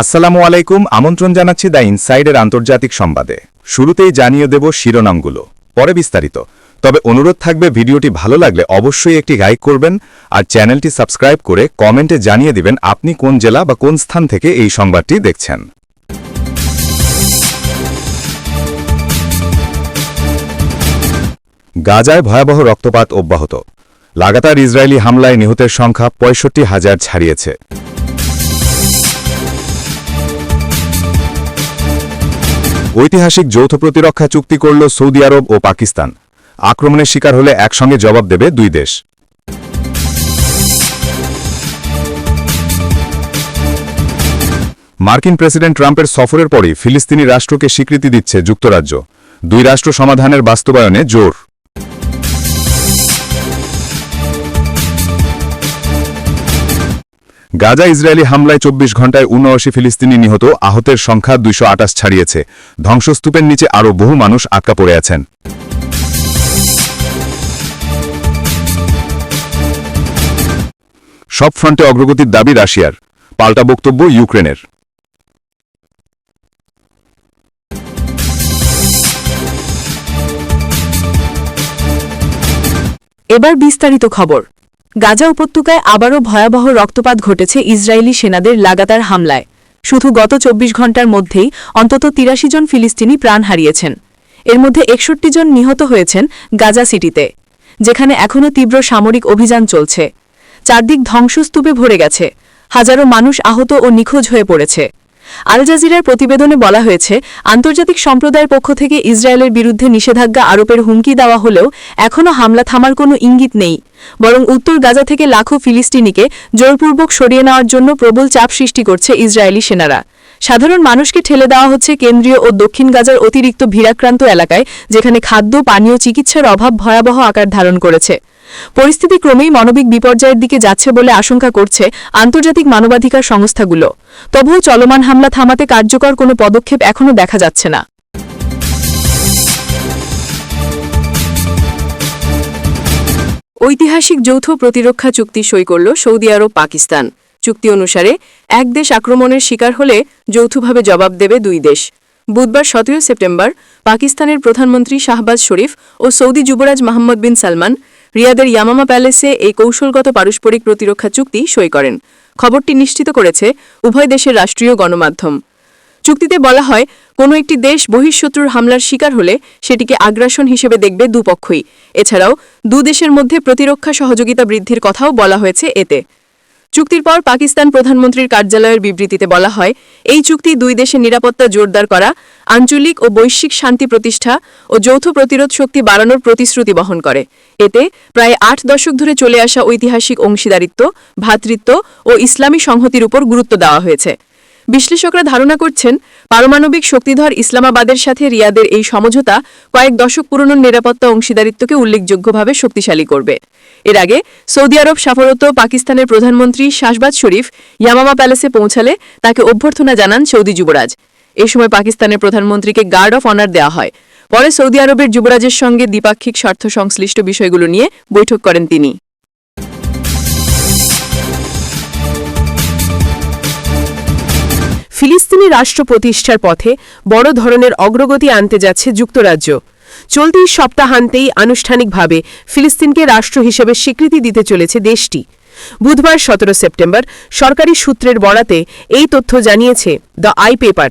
আসসালামু আলাইকুম, আমন্ত্রণ জানাচ্ছি দ্য ইনসাইডের আন্তর্জাতিক সংবাদে। শুরুতেই জানিয়ে দেব শিরোনামগুলো। পরে বিস্তারিত। তবে অনুরোধ থাকবে ভিডিওটি ভালো লাগলে অবশ্যই একটি লাইক করবেন আর চ্যানেলটি সাবস্ক্রাইব করে কমেন্টে জানিয়ে দিবেন আপনি কোন জেলা বা কোন স্থান থেকে এই সংবাদটি দেখছেন। গাজায় ভয়াবহ রক্তপাত অব্যাহত। লাগাতার ইসরায়েলি হামলায় নিহতের সংখ্যা পঁয়ষট্টি হাজার ছাড়িয়েছে। ঐতিহাসিক যৌথ প্রতিরক্ষা চুক্তি করল সৌদি আরব ও পাকিস্তান। আক্রমণের শিকার হলে একসঙ্গে জবাব দেবে দুই দেশ। মার্কিন প্রেসিডেন্ট ট্রাম্পের সফরের পরই ফিলিস্তিনি রাষ্ট্রকে স্বীকৃতি দিচ্ছে যুক্তরাজ্য। দুই রাষ্ট্র সমাধানের বাস্তবায়নে জোর। গাজা ইসরায়েলি হামলায় চব্বিশ ঘণ্টায় উনআশি ফিলিস্তিনি নিহত, আহতের সংখ্যা দুইশো আটাশ ছাড়িয়েছে। ধ্বংসস্তূপের নিচে আরও বহু মানুষ আটকা পড়ে আছেন। সব ফ্রন্টে অগ্রগতির দাবি রাশিয়ার। পাল্টা বক্তব্য ইউক্রেনের। এবার বিস্তারিত খবর। গাজা উপত্যকায় আবারও ভয়াবহ রক্তপাত ঘটেছে ইসরায়েলি সেনাদের লাগাতার হামলায়। শুধু গত চব্বিশ ঘণ্টার মধ্যেই অন্তত তিরাশি জন ফিলিস্তিনি প্রাণ হারিয়েছেন। এর মধ্যে একষট্টি জন নিহত হয়েছেন গাজা সিটিতে, যেখানে এখনও তীব্র সামরিক অভিযান চলছে। চারদিক ধ্বংসস্তূপে ভরে গেছে। হাজারো মানুষ আহত ও নিখোঁজ হয়ে পড়েছে। আল জাজিরার প্রতিবেদনে বলা হয়েছে, আন্তর্জাতিক সম্প্রদায়ের পক্ষ থেকে ইসরায়েলের বিরুদ্ধে নিষেধাজ্ঞা আরোপের হুমকি দেওয়া হলেও এখনও হামলা থামার কোনো ইঙ্গিত নেই। বরং উত্তর গাজা থেকে লাখো ফিলিস্তিনিকে জোরপূর্বক সরিয়ে নেওয়ার জন্য প্রবল চাপ সৃষ্টি করছে ইসরায়েলি সেনারা। সাধারণ মানুষকে ঠেলে দেওয়া হচ্ছে কেন্দ্রীয় ও দক্ষিণ গাজার অতিরিক্ত ভিড়াক্রান্ত এলাকায়, যেখানে খাদ্য, পানীয় চিকিৎসার অভাব ভয়াবহ আকার ধারণ করেছে। পরিস্থিতি ক্রমেই মানবিক বিপর্যয়ের দিকে যাচ্ছে বলে আশঙ্কা করছে আন্তর্জাতিক মানবাধিকার সংস্থাগুলো। তবুও চলমান হামলা থামাতে কার্যকর কোনো পদক্ষেপ এখনও দেখা যাচ্ছে না। ঐতিহাসিক যৌথ প্রতিরক্ষা চুক্তি সই করল সৌদি আরব পাকিস্তান। চুক্তি অনুসারে এক দেশ আক্রমণের শিকার হলে যৌথভাবে জবাব দেবে দুই দেশ। বুধবার সতেরো সেপ্টেম্বর পাকিস্তানের প্রধানমন্ত্রী শাহবাজ শরীফ ও সৌদি যুবরাজ মোহাম্মদ বিন সালমান রিয়াদের ইয়ামামা প্যালেসে এই কৌশলগত পারস্পরিক প্রতিরক্ষা চুক্তি সই করেন। খবরটি নিশ্চিত করেছে উভয় দেশের রাষ্ট্রীয় গণমাধ্যম। চুক্তিতে বলা হয়, কোনো একটি দেশ বহিঃশত্রুর হামলার শিকার হলে সেটিকে আগ্রাসন হিসেবে দেখবে দুপক্ষই। এছাড়াও, দু দেশের মধ্যে প্রতিরক্ষা সহযোগিতা বৃদ্ধির কথাও বলা হয়েছে এতে। চুক্তির পর পাকিস্তান প্রধানমন্ত্রীর কার্যালয়ের বিবৃতিতে বলা হয়, এই চুক্তি দুই দেশের নিরাপত্তা জোরদার করা, আঞ্চলিক ও বৈশ্বিক শান্তি প্রতিষ্ঠা ও যৌথ প্রতিরোধ শক্তি বাড়ানোর প্রতিশ্রুতি বহন করে। এতে প্রায় আট দশক ধরে চলে আসা ঐতিহাসিক অংশীদারিত্ব, ভ্রাতৃত্ব ও ইসলামী সংহতির উপর গুরুত্ব দেওয়া হয়েছে। বিশ্লেষকরা ধারণা করছেন, পারমাণবিক শক্তিধর ইসলামাবাদের সাথে রিয়াদের এই সমঝোতা কয়েক দশক পুরনো নিরাপত্তা অংশীদারিত্বকে উল্লেখযোগ্যভাবে শক্তিশালী করবে। এর আগে সৌদি আরব সফরত পাকিস্তানের প্রধানমন্ত্রী শাহবাজ শরীফ ইয়ামামা প্যালেসে পৌঁছালে তাকে অভ্যর্থনা জানান সৌদি যুবরাজ। এ সময় পাকিস্তানের প্রধানমন্ত্রীকে গার্ড অফ অনার দেওয়া হয়। পরে সৌদি আরবের যুবরাজের সঙ্গে দ্বিপাক্ষিক স্বার্থ সংশ্লিষ্ট বিষয়গুলো নিয়ে বৈঠক করেন তিনি। ফিলিস্তিনি রাষ্ট্র প্রতিষ্ঠার পথে বড় ধরনের অগ্রগতি আনতে যাচ্ছে যুক্তরাজ্য। চলতি সপ্তাহান্তেই আনুষ্ঠানিকভাবে ফিলিস্তিনকে রাষ্ট্র হিসেবে স্বীকৃতি দিতে চলেছে দেশটি। বুধবার সতেরো সেপ্টেম্বর সরকারি সূত্রের বরাতে এই তথ্য জানিয়েছে দ্য আই পেপার।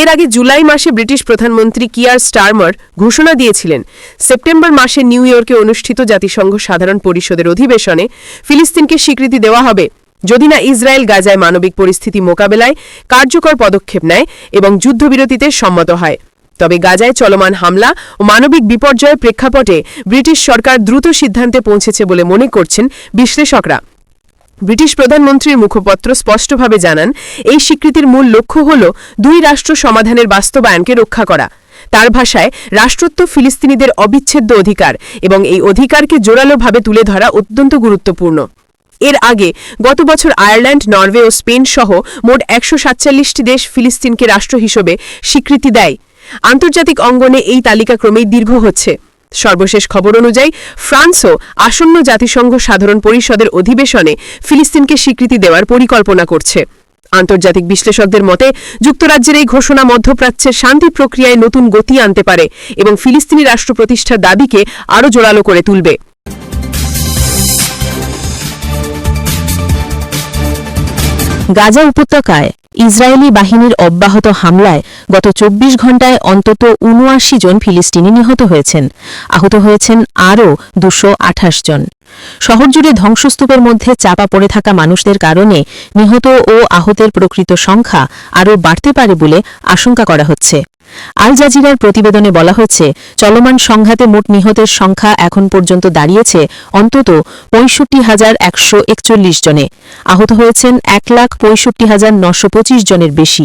এর আগে জুলাই মাসে ব্রিটিশ প্রধানমন্ত্রী কিয়ার স্টারমার ঘোষণা দিয়েছিলেন, সেপ্টেম্বর মাসে নিউ ইয়র্কে অনুষ্ঠিত জাতিসংঘ সাধারণ পরিষদের অধিবেশনে ফিলিস্তিনকে স্বীকৃতি দেওয়া হবে। যদি না ইসরায়েল গাজায় মানবিক পরিস্থিতি মোকাবেলায় কার্যকর পদক্ষেপ নেয় এবং যুদ্ধবিরতিতে সম্মত হয়। তবে গাজায় চলমান হামলা ও মানবিক বিপর্যয়ের প্রেক্ষাপটে ব্রিটিশ সরকার দ্রুত সিদ্ধান্তে পৌঁছেছে বলে মনে করছেন বিশ্লেষকরা। ব্রিটিশ প্রধানমন্ত্রীর মুখপত্র স্পষ্টভাবে জানান, এই স্বীকৃতির মূল লক্ষ্য হল দুই রাষ্ট্র সমাধানের বাস্তবায়নকে রক্ষা করা। তার ভাষায়, রাষ্ট্রত্ব ফিলিস্তিনিদের অবিচ্ছেদ্য অধিকার এবং এই অধিকারকে জোরালোভাবে তুলে ধরা অত্যন্ত গুরুত্বপূর্ণ। এর আগে গত বছর আয়ারল্যান্ড, নরওয়ে ও স্পেন সহ মোট একশো সাতচল্লিশটি দেশ ফিলিস্তিনকে রাষ্ট্র হিসেবে স্বীকৃতি দেয়। আন্তর্জাতিক অঙ্গনে এই তালিকা ক্রমেই দীর্ঘ হচ্ছে। সর্বশেষ খবর অনুযায়ী, ফ্রান্সও আসন্ন জাতিসংঘ সাধারণ পরিষদের অধিবেশনে ফিলিস্তিনকে স্বীকৃতি দেওয়ার পরিকল্পনা করছে। আন্তর্জাতিক বিশ্লেষকদের মতে, যুক্তরাজ্যের এই ঘোষণা মধ্যপ্রাচ্যের শান্তি প্রক্রিয়ায় নতুন গতি আনতে পারে এবং ফিলিস্তিনি রাষ্ট্র প্রতিষ্ঠার দাবিকে আরও জোরালো করে তুলবে। গাজা উপত্যকায় ইসরায়েলি বাহিনীর অব্যাহত হামলায় গত চব্বিশ ঘণ্টায় অন্তত উনআশি জন ফিলিস্তিনি নিহত হয়েছেন। আহত হয়েছেন আরও দুশো জন। শহরজুড়ে ধ্বংসস্তূপের মধ্যে চাপা পড়ে থাকা মানুষদের কারণে নিহত ও আহতের প্রকৃত সংখ্যা আরও বাড়তে পারে বলে আশঙ্কা করা হচ্ছে। আল জাজিরার প্রতিবেদনে বলা হয়েছে চলমান সংঘাতে মোট নিহতের সংখ্যা এখন পর্যন্ত দাঁড়িয়েছে অন্তত পঁয়ষট্টি হাজার একশো একচল্লিশ জনে। আহত হয়েছেন এক লাখ পঁয়ষট্টি হাজার নশো পঁচিশ জনের বেশি।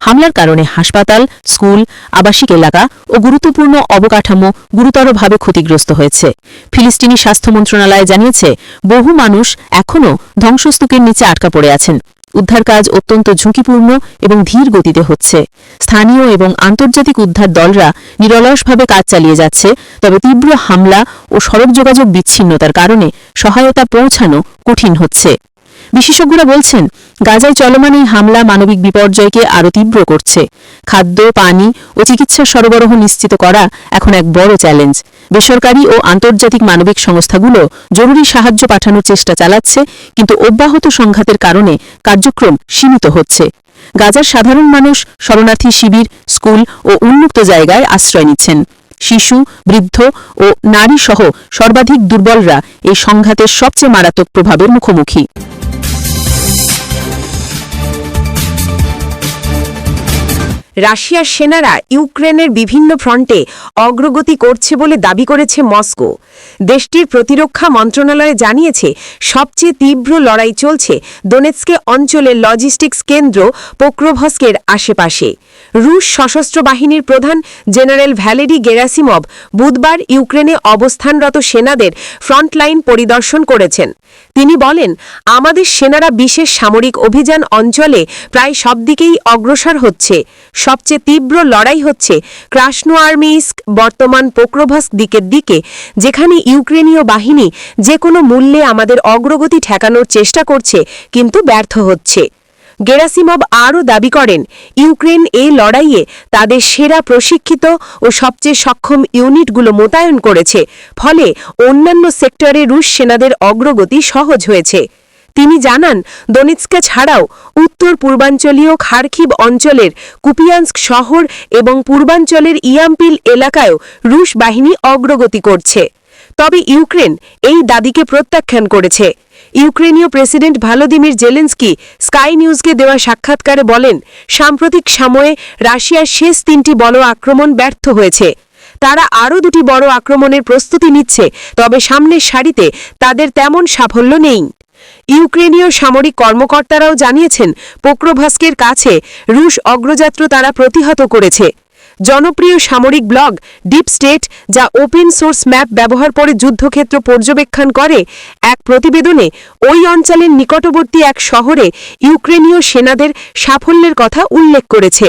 হামলার কারণে হাসপাতাল, স্কুল, আবাসিক এলাকা ও গুরুত্বপূর্ণ অবকাঠামো গুরুতরভাবে ক্ষতিগ্রস্ত হয়েছে। ফিলিস্তিনি স্বাস্থ্য মন্ত্রণালয় জানিয়েছে, বহু মানুষ এখনও ধ্বংসস্তূপের নিচে আটকা পড়ে আছেন। উদ্ধার কাজ অত্যন্ত ঝুঁকিপূর্ণ এবং ধীর গতিতে হচ্ছে। স্থানীয় এবং আন্তর্জাতিক উদ্ধার দলরা নিরলসভাবে কাজ চালিয়ে যাচ্ছে, তবে তীব্র হামলা ও সড়ক যোগাযোগ বিচ্ছিন্নতার কারণে সহায়তা পৌঁছানো কঠিন হচ্ছে। বিশেষজ্ঞরা বলছেন, গাজায় চলমান এই হামলা মানবিক বিপর্যয়কে আরও তীব্র করছে। খাদ্য, পানি ও চিকিৎসা সরবরাহ নিশ্চিত করা এখন এক বড় চ্যালেঞ্জ। বেসরকারি ও আন্তর্জাতিক মানবিক সংস্থাগুলো জরুরি সাহায্য পাঠানোর চেষ্টা চালাচ্ছে, কিন্তু অব্যাহত সংঘাতের কারণে কার্যক্রম সীমিত হচ্ছে। গাজার সাধারণ মানুষ শরণার্থী শিবির, স্কুল ও উন্মুক্ত জায়গায় আশ্রয় নিচ্ছেন। শিশু, বৃদ্ধ ও নারী সহ সর্বাধিক দুর্বলরা এই সংঘাতের সবচেয়ে মারাত্মক প্রভাবের মুখোমুখি। রাশিয়ার সেনারা ইউক্রেনের বিভিন্ন ফ্রন্টে অগ্রগতি করছে বলে দাবি করেছে মস্কো। দেশটির প্রতিরক্ষা মন্ত্রণালয় জানিয়েছে, সবচেয়ে তীব্র লড়াই চলছে দোনেৎস্কে অঞ্চলের লজিস্টিক্স কেন্দ্র পোক্রোভস্কের আশেপাশে। রুশ সশস্ত্র বাহিনীর প্রধান জেনারেল ভ্যালেরি গেরাসিমভ বুধবার ইউক্রেনে অবস্থানরত সেনাদের ফ্রন্টলাইন পরিদর্শন করেছেন। তিনি বলেন, আমাদের সেনারা বিশেষ সামরিক অভিযান অঞ্চলে প্রায় সব দিকেই অগ্রসর হচ্ছে। সবচেয়ে তীব্র লড়াই হচ্ছে ক্রাসনো আর্মিস্ক বর্তমান পোক্রোভাস্ক দিকের দিকে, যেখানে ইউক্রেনীয় বাহিনী যে কোনো মূল্যে আমাদের অগ্রগতি ঠেকানোর চেষ্টা করছে, কিন্তু ব্যর্থ হচ্ছে। গেরাসিমভ আরও দাবি করেন, ইউক্রেন এই লড়াইয়ে তাদের সেরা প্রশিক্ষিত ও সবচেয়ে সক্ষম ইউনিটগুলো মোতায়েন করেছে, ফলে অন্যান্য সেক্টরে রুশ সেনাদের অগ্রগতি সহজ হয়েছে। তিনি জানান, দনিৎস্কে ছাড়াও উত্তর পূর্বাঞ্চলীয় খারখিব অঞ্চলের কুপিয়ান্স্ক শহর এবং পূর্বাঞ্চলের ইয়াম্পিল এলাকায়ও রুশ বাহিনী অগ্রগতি করছে। তবে ইউক্রেন এই দাবিকে প্রত্যাখ্যান করেছে। ইউক্রেনীয় প্রেসিডেন্ট ভালোদিমির জেলেন্সকি স্কাই নিউজকে দেওয়া সাক্ষাৎকারে বলেন, সাম্প্রতিক সময়ে রাশিয়ার শেষ তিনটি বড় আক্রমণ ব্যর্থ হয়েছে। তারা আরও দুটি বড় আক্রমণের প্রস্তুতি নিচ্ছে, তবে সামনের সারিতে তাদের তেমন সাফল্য নেই। ইউক্রেনীয় সামরিক কর্মকর্তারাও জানিয়েছেন, পোক্রোভাস্কের কাছে রুশ অগ্রযাত্রা তারা প্রতিহত করেছে। জনপ্রিয় সামরিক ব্লগ ডিপ স্টেট, যা ওপেন সোর্স ম্যাপ ব্যবহার করে যুদ্ধক্ষেত্র পর্যবেক্ষণ করে, এক প্রতিবেদনে ওই অঞ্চলের নিকটবর্তী এক শহরে ইউক্রেনীয় সেনাদের সাফল্যের কথা উল্লেখ করেছে।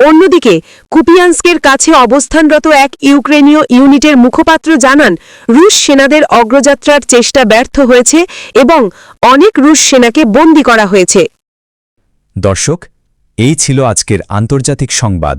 অন্যদিকে, কুপিয়ান্স্কের কাছে অবস্থানরত এক ইউক্রেনীয় ইউনিটের মুখপাত্র জানান, রুশ সেনাদের অগ্রযাত্রার চেষ্টা ব্যর্থ হয়েছে এবং অনেক রুশ সেনাকে বন্দী করা হয়েছে। দর্শক, এই ছিল আজকের আন্তর্জাতিক সংবাদ।